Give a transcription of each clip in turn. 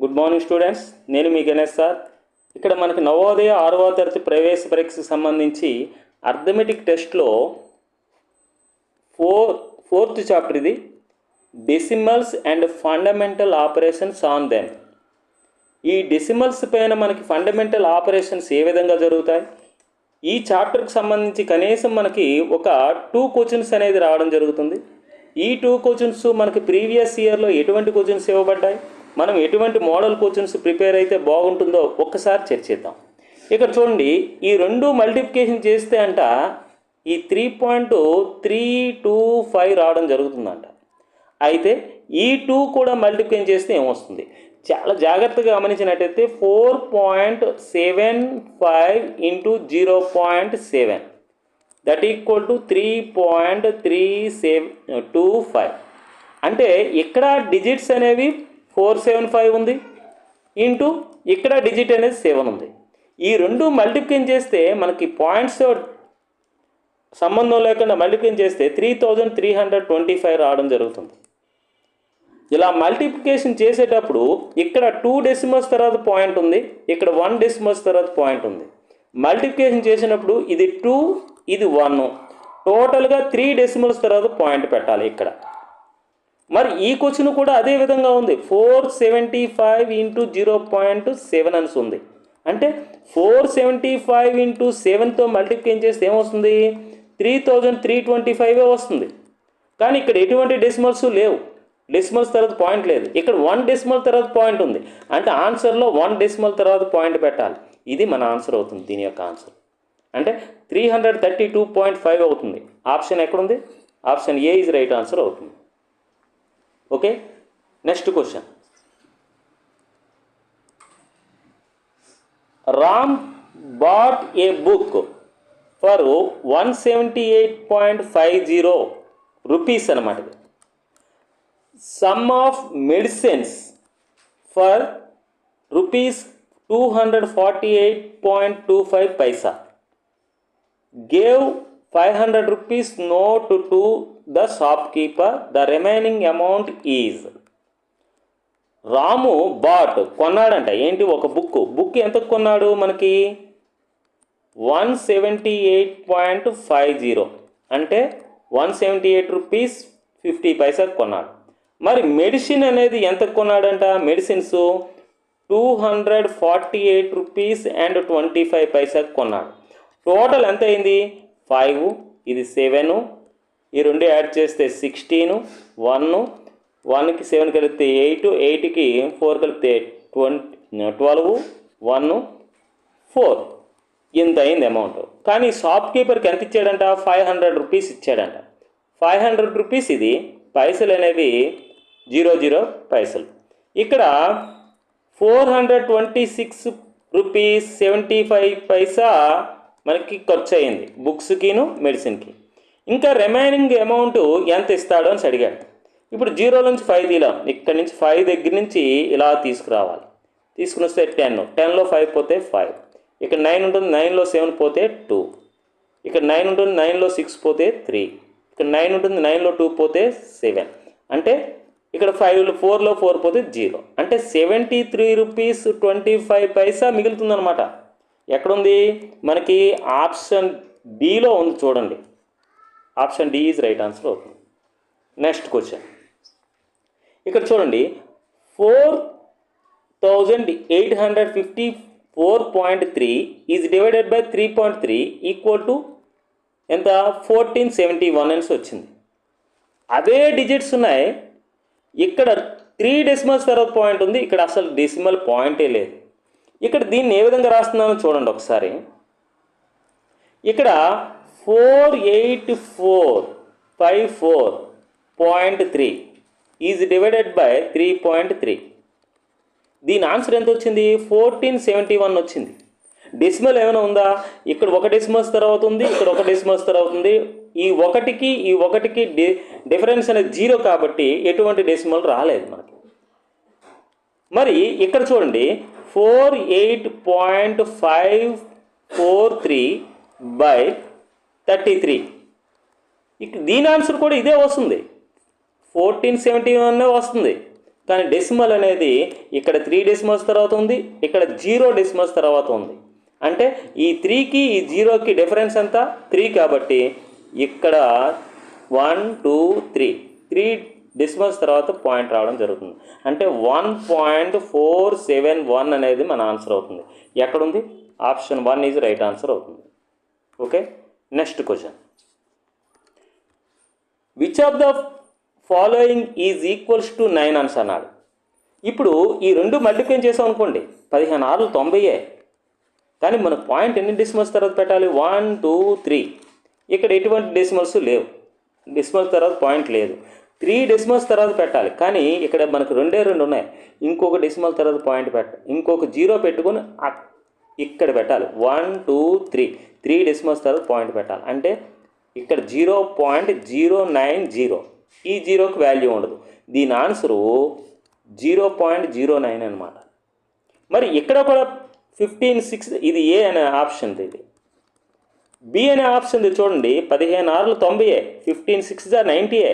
Good morning students నేను మీ Ganesh sir. ఇక్కడ మనకి నవోదయ ఆరవ తరగతి ప్రవేశ పరీక్షకు సంబంధించి అర్థమెటిక్ టెస్ట్లో ఫోర్ ఫోర్త్ చాప్టర్ ఇది. Decimals and fundamental operations on them ఈ డెసిమల్స్ పైన మనకి ఫండమెంటల్ ఆపరేషన్స్ ఏ విధంగా జరుగుతాయి? ఈ చాప్టర్కి సంబంధించి కనీసం మనకి ఒక టూ క్వశ్చన్స్ అనేది రావడం జరుగుతుంది. ఈ టూ క్వశ్చన్స్ మనకి ప్రీవియస్ ఇయర్లో ఎటువంటి క్వశ్చన్స్ ఇవ్వబడ్డాయి? మనం ఎటువంటి మోడల్ క్వశ్చన్స్ ప్రిపేర్ అయితే బాగుంటుందో ఒక్కసారి చర్చిద్దాం. ఇక్కడ చూడండి ఈ రెండు మల్టిప్లికేషన్ చేస్తే అంట ఈ three point three two five రావడం జరుగుతుందంట. అయితే ఈ టూ కూడా మల్టిప్లికేషన్ చేస్తే ఏమొస్తుంది? చాలా జాగ్రత్తగా గమనించినట్టయితే four point seven five into zero point seven. That equal to three point three seven two five. అంటే ఇక్కడ డిజిట్స్ అనేవి ఫోర్ సెవెన్ ఫైవ్ ఉంది. ఇంటూ ఇక్కడ డిజిట్ అనేది సెవెన్ ఉంది. ఈ రెండు మల్టిప్లికేషన్ చేస్తే మనకి పాయింట్స్ సంబంధం లేకుండా మల్టిప్లికేషన్ చేస్తే three thousand three hundred twenty five రావడం జరుగుతుంది. ఇలా మల్టిప్లికేషన్ చేసేటప్పుడు ఇక్కడ టూ డెసిమల్స్ తర్వాత పాయింట్ ఉంది. ఇక్కడ వన్ డెసిమల్స్ తర్వాత పాయింట్ ఉంది. మల్టిప్లికేషన్ చేసినప్పుడు ఇది టూ ఇది వన్. టోటల్గా త్రీ డెసిమల్స్ తర్వాత పాయింట్ పెట్టాలి ఇక్కడ. మరి ఈ క్వశ్చన్ కూడా అదే విధంగా ఉంది. Four seventy five into zero point seven అని ఉంది అంటే ఫోర్ సెవెంటీ ఫైవ్ ఇంటూ సెవెన్తో మల్టిప్లికేషన్ చేస్తే ఏమొస్తుంది? త్రీ థౌజండ్ త్రీ ట్వంటీ ఫైవే వస్తుంది. కానీ ఇక్కడ ఎటువంటి డెసిమల్స్ లేవు. డెసిమల్స్ తర్వాత పాయింట్ లేదు. ఇక్కడ వన్ డెసిమల్ తర్వాత పాయింట్ ఉంది. అంటే ఆన్సర్లో వన్ డెసిమల్ తర్వాత పాయింట్ పెట్టాలి. ఇది మన ఆన్సర్ అవుతుంది. దీని యొక్క ఆన్సర్. అంటే three hundred thirty two point five అవుతుంది. ఆప్షన్ ఎక్కడుంది? Option A is right answer అవుతుంది. Okay next question Ram bought a book for one seventy eight point five zero rupees అనమాట ఇది some of medicines for rupees two hundred forty eight point two five paisa gave five hundred rupees note to the shopkeeper the remaining amount is. Ramu bought కొన్నాడంట. ఏంటి ఒక book? Book ఎంత కొన్నాడు మనకి? One seventy eight point five zero. అంటే one seventy eight rupees fifty paisa కొన్నాడు. మరి medicine అనేది ఎంత కొన్నాడంట? Medicines two hundred forty eight rupees and twenty five paisa కొన్నాడు. టోటల్ ఎంత అయింది? ఫైవ్ ఇది సెవెను ఈ రెండు యాడ్ చేస్తే సిక్స్టీను వన్ వన్కి సెవెన్ కలిపితే ఎయిట్ ఎయిట్కి ఫోర్ కలిపితే ట్వంటీ ట్వెల్వ్ వన్ ఫోర్. ఇంత అయింది అమౌంట్ కానీ షాప్ కీపర్కి ఎంత ఇచ్చాడంట? ఫైవ్ హండ్రెడ్ రూపీస్ ఇచ్చాడంట. ఫైవ్ హండ్రెడ్ రూపీస్ ఇది. పైసలు అనేవి జీరో జీరో పైసలు. ఇక్కడ four hundred twenty six rupees seventy five paisa మనకి ఖర్చు అయింది. బుక్స్కిను మెడిసిన్కి. ఇంకా రిమైనింగ్ అమౌంట్ ఎంత ఇస్తాడో అని అడిగాడు. ఇప్పుడు జీరో నుంచి ఫైవ్ తీలాం ఇక్కడ నుంచి ఫైవ్ దగ్గర నుంచి ఇలా తీసుకురావాలి. తీసుకుని వస్తే టెన్ టెన్లో ఫైవ్ పోతే ఫైవ్ ఇక్కడ నైన్ ఉంటుంది నైన్లో సెవెన్ పోతే టూ ఇక్కడ నైన్ ఉంటుంది నైన్లో సిక్స్ పోతే త్రీ ఇక్కడ నైన్ ఉంటుంది నైన్లో టూ పోతే సెవెన్ అంటే ఇక్కడ ఫైవ్ ఫోర్లో ఫోర్ పోతే జీరో. అంటే seventy three rupees twenty five paisa మిగులుతుందనమాట ఎక్కడుంది? మనకి ఆప్షన్ డిలో ఉంది చూడండి. Option D is right answer అవుతుంది. Next question. ఇక్కడ చూడండి four thousand eight hundred fifty four point three is divided by three point three equal to ఎంత? ఫోర్టీన్ సెవెంటీ వన్ అని వచ్చింది. అదే డిజిట్స్ ఉన్నాయి. ఇక్కడ త్రీ డెసిమల్స్ తర్వాత పాయింట్ ఉంది. ఇక్కడ అసలు డెసిమల్ పాయింటే లేదు. ఇక్కడ దీన్ని ఏ విధంగా రాస్తున్నానో చూడండి ఒకసారి. ఇక్కడ four eight four five four point three is divided by three point three దీని ఆన్సర్ ఎంత వచ్చింది? ఫోర్టీన్ సెవెంటీ వన్ వచ్చింది. డెసిమల్ ఏమైనా ఉందా? ఇక్కడ ఒక డెసిమల్స్ తర్వాత ఉంది ఇక్కడ ఒక డెసిమల్స్ తర్వాత ఉంది. ఈ ఒకటికి ఈ ఒకటికి డి డిఫరెన్స్ అనేది జీరో కాబట్టి ఎటువంటి డెసిమల్ రాలేదు మనకి. మరి ఇక్కడ చూడండి four eight point five four three by thirty three. ఇక దీని ఆన్సర్ కూడా ఇదే వస్తుంది. ఫోర్టీన్ సెవెంటీ వన్ వస్తుంది. కానీ డెసిమల్ అనేది ఇక్కడ త్రీ డెసిమల్స్ తర్వాత ఉంది ఇక్కడ జీరో డెసిమల్స్ తర్వాత ఉంది. అంటే ఈ త్రీకి ఈ జీరోకి డిఫరెన్స్ ఎంత? త్రీ కాబట్టి ఇక్కడ one two three. Three decimals తర్వాత పాయింట్ రావడం జరుగుతుంది. అంటే one point four seven one అనేది మన ఆన్సర్ అవుతుంది. ఎక్కడుంది? Option one is right answer అవుతుంది. Okay? Next question which of the following is equals to nine అన్స్ అన్నాడు ఇప్పుడు ఈ రెండు మల్టిప్లై చేసాం అనుకోండి పదిహేను ఆరు తొంభైయే కానీ మన పాయింట్ ఎన్ని డెసిమల్స్ తర్వాత పెట్టాలి? వన్ టూ త్రీ ఇక్కడ ఎటువంటి డెసిమల్స్ లేవు. డెసిమల్స్ తర్వాత పాయింట్ లేదు. త్రీ డెసిమల్స్ తర్వాత పెట్టాలి. కానీ ఇక్కడ మనకు రెండే రెండు ఉన్నాయి. ఇంకొక డెసిమల్ తర్వాత పాయింట్ పెట్ట ఇంకొక జీరో పెట్టుకొని ఇక్కడ పెట్టాలి. One two three three decimals తర్వాత పాయింట్ పెట్టాలి. అంటే ఇక్కడ zero point zero nine zero. ఈ జీరోకి వాల్యూ ఉండదు. దీని answer zero point zero nine అనమాట మరి ఇక్కడ కూడా ఫిఫ్టీన్ సిక్స్ ఇది ఏ అనే ఆప్షన్ ఇది. బి అనే ఆప్షన్ ఇది చూడండి పదిహేను ఆరులు తొంభై ఫిఫ్టీన్ సిక్స్ జా నైంటీయే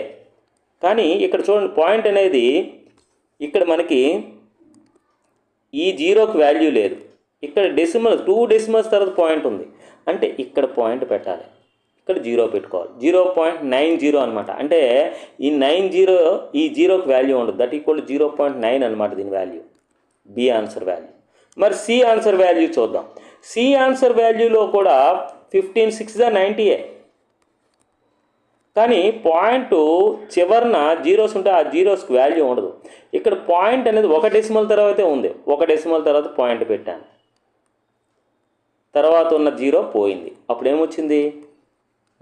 కానీ ఇక్కడ చూడండి పాయింట్ అనేది ఇక్కడ మనకి ఈ జీరోకి వాల్యూ లేదు. ఇక్కడ డెసిమల్ టూ డెసిమల్స్ తర్వాత పాయింట్ ఉంది. అంటే ఇక్కడ పాయింట్ పెట్టాలి. ఇక్కడ జీరో పెట్టుకోవాలి. జీరో పాయింట్ నైన్ జీరో అనమాట అంటే ఈ నైన్ జీరో ఈ జీరోకి వాల్యూ ఉండదు. That equal zero point nine అనమాట దీని వాల్యూ బి ఆన్సర్ వాల్యూ మరి సి ఆన్సర్ వాల్యూ చూద్దాం. సి ఆన్సర్ వాల్యూలో కూడా ఫిఫ్టీన్ సిక్స్ దా నైంటీయే కానీ పాయింట్ చివరన జీరోస్ ఉంటే ఆ జీరోస్కి వాల్యూ ఉండదు. ఇక్కడ పాయింట్ అనేది ఒక డెసిమల్ తర్వాతే ఉంది. ఒక డెసిమల్ తర్వాత పాయింట్ పెట్టాను. తర్వాత ఉన్న జీరో పోయింది. అప్పుడు ఏమొచ్చింది?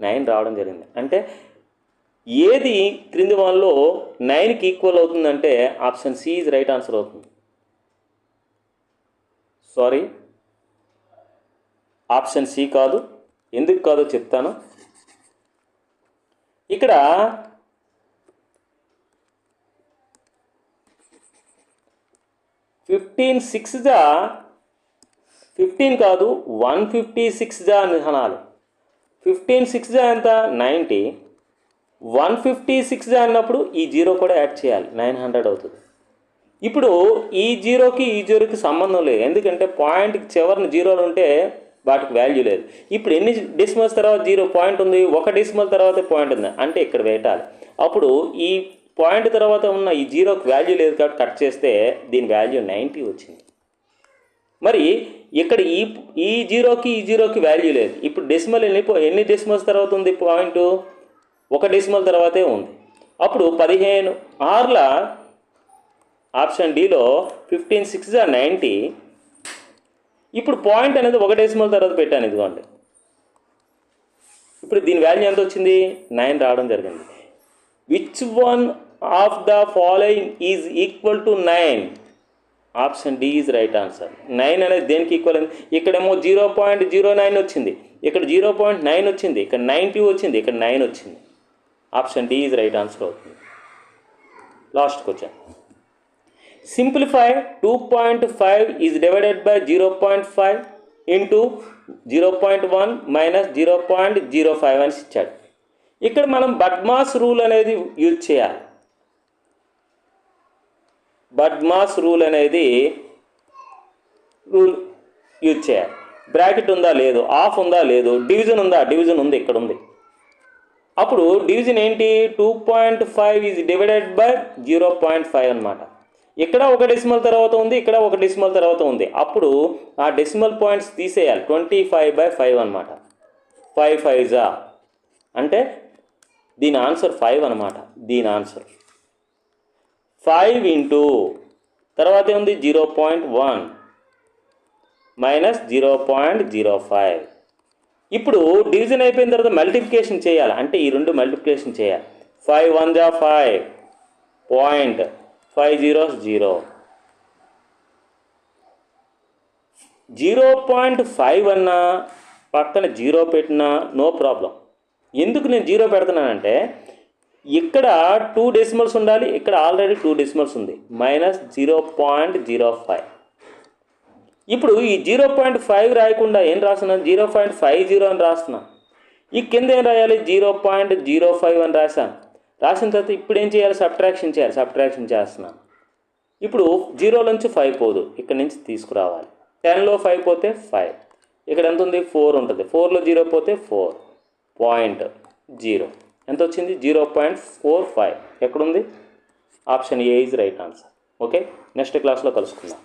నైన్ రావడం జరిగింది. అంటే ఏది క్రింది వాళ్ళలో నైన్కి ఈక్వల్ అవుతుందంటే option C is right answer అవుతుంది. సారీ. ఆప్షన్ సి కాదు. ఎందుకు కాదో చెప్తాను. ఇక్కడ ఫిఫ్టీన్ సిక్స్గా ఫిఫ్టీన్ కాదు వన్ ఫిఫ్టీ సిక్స్ జా అని అనాలి. ఫిఫ్టీన్ సిక్స్ జా ఎంత? నైంటీ. వన్ ఫిఫ్టీ సిక్స్ జా అన్నప్పుడు ఈ జీరో కూడా యాడ్ చేయాలి నైన్ హండ్రెడ్ అవుతుంది. ఇప్పుడు ఈ జీరోకి ఈ జీరోకి సంబంధం లేదు. ఎందుకంటే పాయింట్కి చివరిన జీరోలు ఉంటే వాటికి వాల్యూ లేదు. ఇప్పుడు ఎన్ని డెసిమల్స్ తర్వాత జీరో పాయింట్ ఉంది? ఒక డెసిమల్ తర్వాత పాయింట్ ఉంది. అంటే ఇక్కడ పెట్టాలి అప్పుడు ఈ పాయింట్ తర్వాత ఉన్న ఈ జీరోకి వాల్యూ లేదు కాబట్టి కట్ చేస్తే దీని వాల్యూ నైంటీ వచ్చింది. మరి ఇక్కడ ఈ ఈ జీరోకి ఈ జీరోకి వాల్యూ లేదు. ఇప్పుడు డెసిమల్ ఎన్ని ఎన్ని డెసిమల్స్ తర్వాత ఉంది పాయింట్ ఒక డెసిమల్ తర్వాతే ఉంది. అప్పుడు పదిహేను ఆర్ల ఆప్షన్ డిలో ఫిఫ్టీన్ సిక్స్ నైంటీ ఇప్పుడు పాయింట్ అనేది ఒక డెసిమల్ తర్వాత పెట్టాను ఇదిగోండి. ఇప్పుడు దీని వాల్యూ ఎంత వచ్చింది? నైన్ రావడం జరిగింది. Which one of the following is equal to nine option D is right answer. Nine అనేది దేనికి ఈక్వల్ అయింది ఇక్కడేమో జీరో పాయింట్ జీరో నైన్ వచ్చింది. ఇక్కడ జీరో పాయింట్ నైన్ వచ్చింది. ఇక్కడ నైంటీ వచ్చింది. ఇక్కడ నైన్ వచ్చింది. Option D is right answer అవుతుంది. Last question simplify two point five is divided by zero point five into zero point one minus zero point zero five అని ఇచ్చాడు. ఇక్కడ మనం బడ్మాస్ రూల్ అనేది యూజ్ చేయాలి. బడ్మాస్ రూల్ అనేది rule use చేయాలి. Bracket ఉందా? లేదు. ఆఫ్ ఉందా? లేదు. డివిజన్ ఉందా? డివిజన్ ఉంది. ఇక్కడ ఉంది. అప్పుడు డివిజన్ ఏంటి? Two point five is divided by zero point five అనమాట ఇక్కడ ఒక డెసిమల్ తర్వాత ఉంది. ఇక్కడ ఒక డెసిమల్ తర్వాత ఉంది. అప్పుడు ఆ డెసిమల్ పాయింట్స్ తీసేయాలి. ట్వంటీ ఫైవ్ బై ఫైవ్ అనమాట ఫైవ్ ఫైవ్ జా. అంటే దీని ఆన్సర్ ఫైవ్ అనమాట దీని ఆన్సర్. ఫైవ్ ఇంటూ తర్వాత ఏముంది? Zero point one minus zero point zero five. ఇప్పుడు డివిజన్ అయిపోయిన తర్వాత మల్టిప్లికేషన్ చేయాలి. అంటే ఈ రెండు మల్టిప్లికేషన్ చేయాలి. ఫైవ్ వన్ జా five point five zero zero. Zero point five అన్నా పక్కన జీరో పెట్టినా నో ప్రాబ్లం. ఎందుకు నేను జీరో పెడుతున్నానంటే ఇక్కడ టూ డెసిమల్స్ ఉండాలి ఇక్కడ ఆల్రెడీ టూ డెసిమల్స్ ఉంది. Minus zero point zero five ఇప్పుడు ఈ జీరో పాయింట్ ఫైవ్ రాయకుండా ఏం రాస్తున్నాను జీరో పాయింట్ ఫైవ్ జీరో అని రాస్తున్నాను ఈ కింద ఏం రాయాలి? జీరో పాయింట్ జీరో ఫైవ్ అని రాశాను రాసిన తర్వాత ఇప్పుడు ఏం చేయాలి? సబ్ట్రాక్షన్ చేయాలి సబ్ట్రాక్షన్ చేస్తున్నాను ఇప్పుడు జీరో నుంచి ఫైవ్ పోదు. ఇక్కడ నుంచి తీసుకురావాలి. టెన్లో ఫైవ్ పోతే ఫైవ్ ఇక్కడ ఎంత ఉంది? ఫోర్ ఉంటుంది. ఫోర్లో జీరో పోతే ఫోర్ పాయింట్ జీరో ఎంత వచ్చింది జీరో పాయింట్ ఫోర్ ఫైవ్. ఎక్కడుంది? Option A is right answer. Okay? Next క్లాస్లో కలుసుకుందాం.